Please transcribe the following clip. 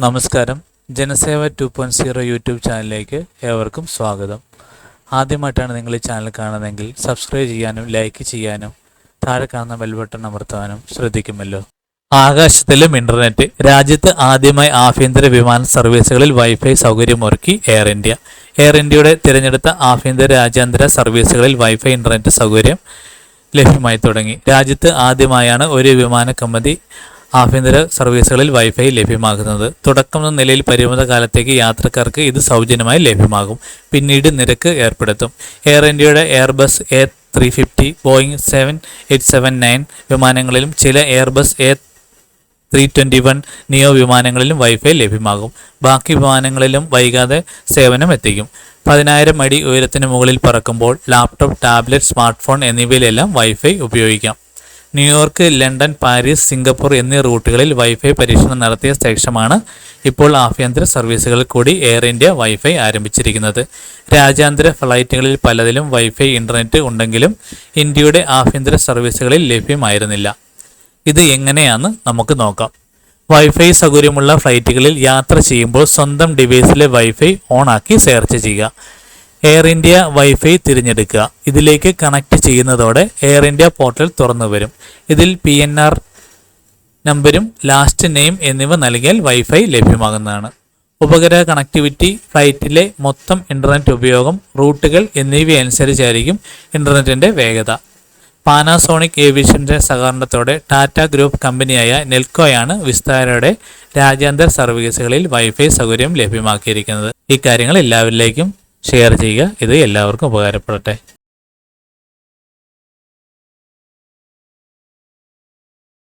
നമസ്കാരം. Janaseva two point zero YouTube ചാനലിലേക്ക് ഏവർക്കും സ്വാഗതം. ആദ്യമായിട്ടാണ് നിങ്ങൾ ഈ ചാനൽ കാണുന്നതെങ്കിൽ സബ്സ്ക്രൈബ് ചെയ്യാനും ലൈക്ക് ചെയ്യാനും താഴെ കാണുന്ന ബെൽ ബട്ടൺ അമർത്താനും ശ്രദ്ധിക്കുമല്ലോ. ആകാശത്തിലും ഇന്റർനെറ്റ് രാജ്യത്ത് ആദ്യമായി ആഭ്യന്തര വിമാന സർവീസുകളിൽ വൈഫൈ സൗകര്യമൊരുക്കി എയർ ഇന്ത്യ എയർ ഇന്ത്യയുടെ തിരഞ്ഞെടുത്ത ആഭ്യന്തര രാജ്യാന്തര സർവീസുകളിൽ വൈഫൈ ഇന്റർനെറ്റ് സൗകര്യം ലഭ്യമായി തുടങ്ങി. രാജ്യത്ത് ആദ്യമായാണ് ഒരു വിമാന കമ്പനി ആഭ്യന്തര സർവീസുകളിൽ വൈഫൈ ലഭ്യമാകുന്നത്. തുടക്കം എന്ന നിലയിൽ പരിമിത കാലത്തേക്ക് യാത്രക്കാർക്ക് ഇത് സൗജന്യമായി ലഭ്യമാകും. പിന്നീട് നിരക്ക് ഏർപ്പെടുത്തും. എയർ ഇന്ത്യയുടെ Airbus A three fifty Boeing seven eight seven nine വിമാനങ്ങളിലും ചില Airbus A three twenty one neo വിമാനങ്ങളിലും wifi ലഭ്യമാകും. ബാക്കി വിമാനങ്ങളിലും വൈകാതെ സേവനം എത്തിക്കും. പതിനായിരം അടി ഉയരത്തിന് മുകളിൽ പറക്കുമ്പോൾ ലാപ്ടോപ്പ് ടാബ്ലറ്റ് സ്മാർട്ട് ഫോൺ എന്നിവയിലെല്ലാം വൈഫൈ ഉപയോഗിക്കാം. New York London Paris Singapore എന്നീ റൂട്ടുകളിൽ വൈഫൈ പരീക്ഷണം നടത്തിയ ശേഷമാണ് ഇപ്പോൾ ആഭ്യന്തര സർവീസുകളിൽ കൂടി എയർ ഇന്ത്യ വൈഫൈ ആരംഭിച്ചിരിക്കുന്നത്. രാജ്യാന്തര ഫ്ലൈറ്റുകളിൽ പലതിലും വൈഫൈ ഇന്റർനെറ്റ് ഉണ്ടെങ്കിലും ഇന്ത്യയുടെ ആഭ്യന്തര സർവീസുകളിൽ ലഭ്യമായിരുന്നില്ല. ഇത് എങ്ങനെയാന്ന് നമുക്ക് നോക്കാം. വൈഫൈ സൗകര്യമുള്ള ഫ്ലൈറ്റുകളിൽ യാത്ര ചെയ്യുമ്പോൾ സ്വന്തം ഡിവൈസിലെ വൈഫൈ ഓണാക്കി സെർച്ച് ചെയ്യുക. എയർ ഇന്ത്യ വൈഫൈ തിരഞ്ഞെടുക്കുക. ഇതിലേക്ക് കണക്ട് ചെയ്യുന്നതോടെ എയർ ഇന്ത്യ പോർട്ടൽ തുറന്നു വരും. ഇതിൽ പി എൻ ആർ നമ്പരും ലാസ്റ്റ് നെയിം എന്നിവ നൽകിയാൽ വൈഫൈ ലഭ്യമാകുന്നതാണ്. ഉപഗ്രഹ കണക്ടിവിറ്റി ഫ്ലൈറ്റിലെ മൊത്തം ഇന്റർനെറ്റ് ഉപയോഗം റൂട്ടുകൾ എന്നിവ അനുസരിച്ചായിരിക്കും ഇന്റർനെറ്റിന്റെ വേഗത. പാനാസോണിക് ഏവിയേഷന്റെ സഹകരണത്തോടെ ടാറ്റ ഗ്രൂപ്പ് കമ്പനിയായ നെൽക്കോയാണ് വിസ്താരയുടെ രാജ്യാന്തര സർവീസുകളിൽ വൈഫൈ സൗകര്യം ലഭ്യമാക്കിയിരിക്കുന്നത്. ഇക്കാര്യങ്ങൾ എല്ലാവരിലേക്കും ഷെയർ ചെയ്യുക. ഇത് എല്ലാവർക്കും ഉപകാരപ്പെടട്ടെ.